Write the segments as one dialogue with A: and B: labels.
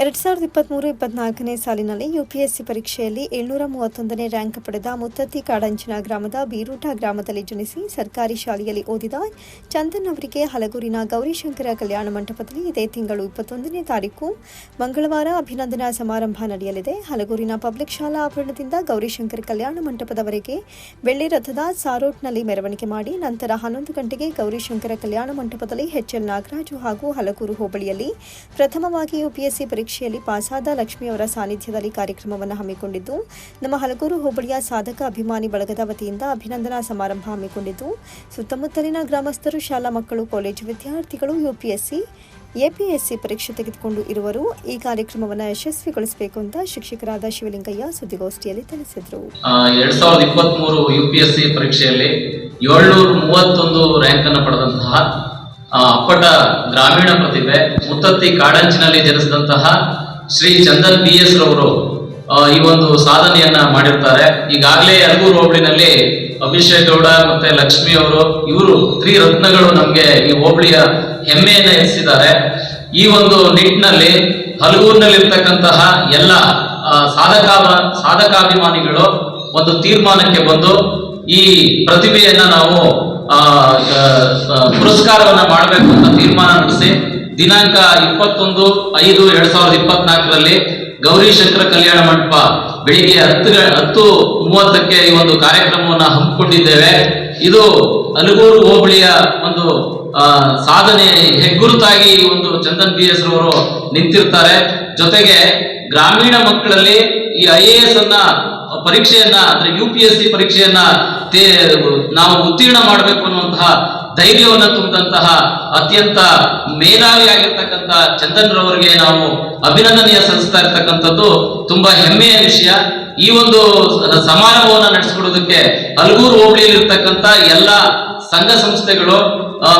A: ಎರಡ್ ಸಾವಿರದ ಇಪ್ಪತ್ಮೂರು ಇಪ್ಪತ್ನಾಲ್ಕನೇ ಸಾಲಿನಲ್ಲಿ ಯುಪಿಎಸ್ಸಿ ಪರೀಕ್ಷೆಯಲ್ಲಿ ಏಳ್ನೂರ ಮೂವತ್ತೊಂದನೇ ರ್ಯಾಂಕ್ ಪಡೆದ ಮುತ್ತತ್ತಿ ಕಾಡಂಚಿನ ಗ್ರಾಮದ ಬೀರೂಟ ಗ್ರಾಮದಲ್ಲಿ ಜನಿಸಿ ಸರ್ಕಾರಿ ಶಾಲೆಯಲ್ಲಿ ಓದಿದ ಚಂದನ್ ಅವರಿಗೆ ಹಲಗೂರಿನ ಗೌರಿಶಂಕರ ಕಲ್ಯಾಣ ಮಂಟಪದಲ್ಲಿ ಇದೇ ತಿಂಗಳು ಇಪ್ಪತ್ತೊಂದನೇ ತಾರೀಕು. ಮಂಗಳವಾರ ಅಭಿನಂದನಾ ಸಮಾರಂಭ ನಡೆಯಲಿದೆ. ಹಲಗೂರಿನ ಪಬ್ಲಿಕ್ ಶಾಲಾ ಆವರಣದಿಂದ ಗೌರಿಶಂಕರ ಕಲ್ಯಾಣ ಮಂಟಪದವರೆಗೆ ಬೆಳ್ಳಿ ರಥದ ಸಾರೋಟ್ನಲ್ಲಿ ಮೆರವಣಿಗೆ ಮಾಡಿ ನಂತರ ಹನ್ನೊಂದು ಗಂಟೆಗೆ ಗೌರಿಶಂಕರ ಕಲ್ಯಾಣ ಮಂಟಪದಲ್ಲಿ ಎಚ್ಎಲ್ ನಾಗರಾಜು ಹಾಗೂ ಹಲಗೂರು ಹೋಬಳಿಯಲ್ಲಿ ಪ್ರಥಮವಾಗಿ ಯುಪಿಎಸ್ಸಿ ಪರೀಕ್ಷೆಯಲ್ಲಿ ಪಾಸಾದ ಲಕ್ಷ್ಮಿಯವರ ಸಾನ್ನಿಧ್ಯದಲ್ಲಿ ಕಾರ್ಯಕ್ರಮವನ್ನು ಹಮ್ಮಿಕೊಂಡಿದ್ದು, ನಮ್ಮ ಹಲಗೂರು ಹೋಬಳಿಯ ಸಾಧಕ ಅಭಿಮಾನಿ ಬಳಗದ ವತಿಯಿಂದ ಅಭಿನಂದನಾ ಸಮಾರಂಭ ಹಮ್ಮಿಕೊಂಡಿದ್ದು, ಸುತ್ತಮುತ್ತಲಿನ ಗ್ರಾಮಸ್ಥರು, ಶಾಲಾ ಮಕ್ಕಳು, ಕಾಲೇಜು ವಿದ್ಯಾರ್ಥಿಗಳು, ಯುಪಿಎಸ್ಸಿ, ಎಪಿಎಸ್ಸಿ ಪರೀಕ್ಷೆ ತೆಗೆದುಕೊಂಡು ಇರುವರು. ಈ ಕಾರ್ಯಕ್ರಮವನ್ನು ಯಶಸ್ವಿಗೊಳಿಸಬೇಕು ಅಂತ ಶಿಕ್ಷಕರಾದ ಶಿವಲಿಂಗಯ್ಯ ಸುದ್ದಿಗೋಷ್ಠಿಯಲ್ಲಿ ತಿಳಿಸಿದರು.
B: ಎರಡ್ ಸಾವಿರದ ಇಪ್ಪತ್ತ್ ಮೂರು ಯು ಪಿ ಎಸ್ ಸಿ ಪರೀಕ್ಷೆಯಲ್ಲಿ ಏಳ್ನೂರ ಮೂವತ್ತೊಂದು ರ್ಯಾಂಕ್ ಅನ್ನು ಪಡೆದಂತಹ ಅಪ್ಪಟ ಗ್ರಾಮೀಣ ಪ್ರತಿಭೆ ಮುತ್ತತ್ತಿ ಕಾಡಂಚಿನಲ್ಲಿ ಜನಿಸಿದಂತಹ ಶ್ರೀ ಚಂದನ್ ಬಿ ಎಸ್ ರವರು ಈ ಒಂದು ಸಾಧನೆಯನ್ನ ಮಾಡಿರ್ತಾರೆ. ಈಗಾಗಲೇ ಯಲಗೂರು ಹೋಬಳಿನಲ್ಲಿ ಅಭಿಷೇಕ್ ಗೌಡ ಮತ್ತೆ ಲಕ್ಷ್ಮಿ ಅವರು, ಇವರು ತ್ರಿರತ್ನಗಳು ನಮಗೆ ಈ ಹೋಬಳಿಯ ಹೆಮ್ಮೆಯನ್ನ ಎನಿಸಿದ್ದಾರೆ. ಈ ಒಂದು ನಿಟ್ಟಿನಲ್ಲಿ ಹಲಗೂರಿನಲ್ಲಿರ್ತಕ್ಕಂತಹ ಎಲ್ಲ ಸಾಧಕ, ಸಾಧಕಾಭಿಮಾನಿಗಳು ಒಂದು ತೀರ್ಮಾನಕ್ಕೆ ಬಂದು ಈ ಪ್ರತಿಭೆಯನ್ನ ನಾವು ಪುರಸ್ಕಾರವನ್ನ ಮಾಡಬೇಕು ಅಂತ ತೀರ್ಮಾನ ನಡೆಸಿ, ದಿನಾಂಕ ಇಪ್ಪತ್ತೊಂದು ಐದು ಎರಡ್ ಸಾವಿರದ ಇಪ್ಪತ್ನಾಲ್ಕರಲ್ಲಿ ಗೌರಿ ಶಂಕರ ಕಲ್ಯಾಣ ಮಂಟಪ ಬೆಳಿಗ್ಗೆ ಹತ್ತು ಹತ್ತು ಮೂವತ್ತಕ್ಕೆ ಈ ಒಂದು ಕಾರ್ಯಕ್ರಮವನ್ನು ಹಮ್ಮಿಕೊಂಡಿದ್ದೇವೆ. ಇದು ಅಲಗೂರು ಹೋಬಳಿಯ ಒಂದು ಸಾಧನೆ, ಹೆಗ್ಗುರುತಾಗಿ ಈ ಒಂದು ಚಂದನ್ ಬಿ ಎಸ್ ನಿಂತಿರ್ತಾರೆ. ಜೊತೆಗೆ ಗ್ರಾಮೀಣ ಮಕ್ಕಳಲ್ಲಿ ಈ ಐ ಎ ಎಸ್ ಅನ್ನ ಪರೀಕ್ಷೆಯನ್ನ, ಅಂದ್ರೆ ಯು ಪಿ ಎಸ್ ಸಿ ಪರೀಕ್ಷೆಯನ್ನ ನಾವು ಉತ್ತೀರ್ಣ ಮಾಡಬೇಕು ಅನ್ನುವಂತಹ ಧೈರ್ಯವನ್ನು ತುಂಬಿದಂತಹ ಅತ್ಯಂತ ಮೇಧಾವಿಯಾಗಿರ್ತಕ್ಕಂಥ ಚಂದನ್ ರವರಿಗೆ ನಾವು ಅಭಿನಂದನೆಯ ಸಲ್ಲಿಸ್ತಾ ಇರ್ತಕ್ಕಂಥದ್ದು ತುಂಬಾ ಹೆಮ್ಮೆಯ ವಿಷಯ. ಈ ಒಂದು ಸಮಾರಂಭವನ್ನು ನಡೆಸಿಕೊಡೋದಕ್ಕೆ ಅಲ್ಗೂರು ಹೋಬಳಿಯಲ್ಲಿ ಇರ್ತಕ್ಕಂಥ ಎಲ್ಲ ಸಂಘ ಸಂಸ್ಥೆಗಳು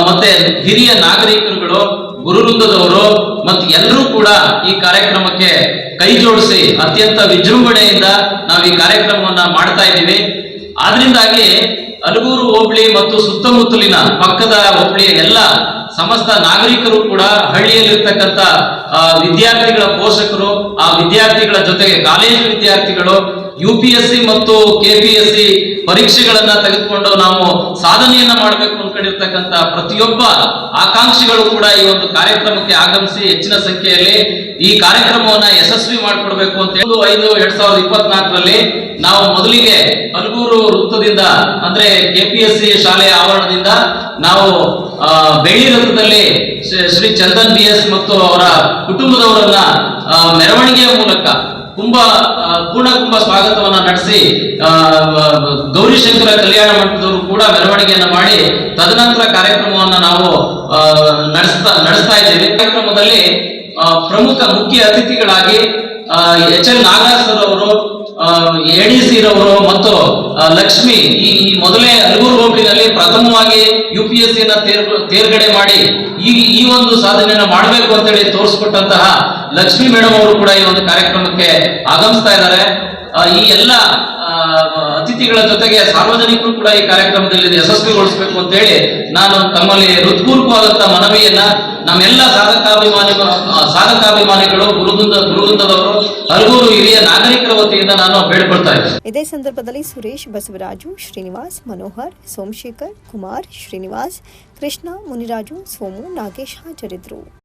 B: ಮತ್ತೆ ಹಿರಿಯ ನಾಗರಿಕರುಗಳು ಗುರುವೃಂದದವರು ಮತ್ತು ಎಲ್ಲರೂ ಕೂಡ ಈ ಕಾರ್ಯಕ್ರಮಕ್ಕೆ ಕೈ ಜೋಡಿಸಿ ಅತ್ಯಂತ ವಿಜೃಂಭಣೆಯಿಂದ ನಾವು ಈ ಕಾರ್ಯಕ್ರಮವನ್ನ ಮಾಡ್ತಾ ಇದ್ದೀವಿ. ಆದ್ರಿಂದಾಗಿ ಅಲಗೂರು ಹೋಬಳಿ ಮತ್ತು ಸುತ್ತಮುತ್ತಲಿನ ಪಕ್ಕದ ಹೋಬಳಿಯ ಎಲ್ಲ ಸಮಸ್ತ ನಾಗರಿಕರು ಕೂಡ ಹಳ್ಳಿಯಲ್ಲಿರ್ತಕ್ಕಂಥ ಆ, ವಿದ್ಯಾರ್ಥಿಗಳ ಪೋಷಕರು ಆ ವಿದ್ಯಾರ್ಥಿಗಳ ಜೊತೆಗೆ ಕಾಲೇಜು ವಿದ್ಯಾರ್ಥಿಗಳು ಯು ಪಿ ಎಸ್ ಸಿ ಮತ್ತು ಕೆ ಪಿ ಎಸ್ ಸಿ ಪರೀಕ್ಷೆಗಳನ್ನ ತೆಗೆದುಕೊಂಡು ನಾವು ಸಾಧನೆಯನ್ನ ಮಾಡಬೇಕು ಅನ್ಕೊಂಡಿರ್ತಕ್ಕಂಥ ಪ್ರತಿಯೊಬ್ಬ ಆಕಾಂಕ್ಷಿಗಳು ಕೂಡ ಈ ಒಂದು ಕಾರ್ಯಕ್ರಮಕ್ಕೆ ಆಗಮಿಸಿ ಹೆಚ್ಚಿನ ಸಂಖ್ಯೆಯಲ್ಲಿ ಈ ಕಾರ್ಯಕ್ರಮವನ್ನ ಯಶಸ್ವಿ ಮಾಡಿಕೊಡ್ಬೇಕು ಅಂತ ಹೇಳಿ. ಐದು ಎರಡ್ ಸಾವಿರದ ಇಪ್ಪತ್ನಾಲ್ಕರಲ್ಲಿ ನಾವು ಮೊದಲಿಗೆ ಹಲಗೂರು ವೃತ್ತದಿಂದ ಅಂದ್ರೆ ಕೆಪಿಎಸ್ಸಿ ಶಾಲೆಯ ಆವರಣದಿಂದ ನಾವು ಬೆಳ್ಳಿ ರಥದಲ್ಲಿ ಶ್ರೀ- ಚಂದನ್ ಬಿ ಎಸ್ ಮತ್ತು ಅವರ ಕುಟುಂಬದವರನ್ನ ಮೆರವಣಿಗೆಯ ಮೂಲಕ ತುಂಬಾ ಪೂರ್ಣ ಕುಂಭ ಸ್ವಾಗತವನ್ನ ನಡೆಸಿ ಗೌರಿಶಂಕರ ಕಲ್ಯಾಣ ಮಂಟಪದವರು ಕೂಡ ಮೆರವಣಿಗೆಯನ್ನ ಮಾಡಿ ತದನಂತರ ಕಾರ್ಯಕ್ರಮವನ್ನ ನಾವು ನಡೆಸ್ತಾ ನಡೆಸ್ತಾ ಇದ್ದೇವೆ. ಕಾರ್ಯಕ್ರಮದಲ್ಲಿ ಪ್ರಮುಖ ಮುಖ್ಯ ಅತಿಥಿಗಳಾಗಿ ಎಚ್ ಎಲ್ ನಾಗರಾಜ್ ಸರ್ ಅವರು ಎಡಿಸಿ ರವರು ಮತ್ತು ಲಕ್ಷ್ಮಿ ಈ ಮೊದಲೇ ಅಲಗೂರು ಹೋಬಳಿನಲ್ಲಿ ಪ್ರಥಮವಾಗಿ ಯು ಪಿ ಎಸ್ ಸಿನ ತೇರ್ಗಡೆ ಮಾಡಿ ಈ ಈ ಒಂದು ಸಾಧನೆಯನ್ನು ಮಾಡಬೇಕು ಅಂತೇಳಿ ತೋರಿಸ್ಕೊಟ್ಟಂತಹ ಲಕ್ಷ್ಮಿ ಮೇಡಮ್ ಅವರು ಕೂಡ ಈ ಒಂದು ಕಾರ್ಯಕ್ರಮಕ್ಕೆ ಆಗಮಿಸ್ತಾ ಇದ್ದಾರೆ. ಈ ಎಲ್ಲ ಅತಿಥಿಗಳ ಜೊತೆಗೆ ಸಾರ್ವಜನಿಕರು ಕೂಡ ಈ ಕಾರ್ಯಕ್ರಮದಲ್ಲಿ ಯಶಸ್ವಿಗೊಳಿಸಬೇಕು ಅಂತ ಹೇಳಿ ನಾನು ತಮ್ಮಲ್ಲಿ ಹೃತ್ಪೂರ್ವಕವಾದಂತಹ ಮನವಿಯನ್ನ ನಮ್ಮೆಲ್ಲ ಸಾಧಕಾಭಿಮಾನಿ ಸಾಧಕಾಭಿಮಾನಿಗಳು ಗುರುವೃಂದ ಗುರುವೃಂದದವರು ಹಲಗೂರು ಹಿರಿಯ ನಾಗರಿಕರ ವತಿಯಿಂದ ನಾನು ಬೇಡ್ಕೊಳ್ತಾ ಇದ್ದೇನೆ.
A: ಇದೇ ಸಂದರ್ಭದಲ್ಲಿ ಸುರೇಶ್ ಬಸವರಾಜು, ಶ್ರೀನಿವಾಸ್, ಮನೋಹರ್, ಸೋಮಶೇಖರ್ ಕುಮಾರ್, ಶ್ರೀನಿವಾಸ್, ಕೃಷ್ಣ, ಮುನಿರಾಜು, ಸೋಮು, ನಾಗೇಶ್ ಹಾಜರಿದ್ದರು.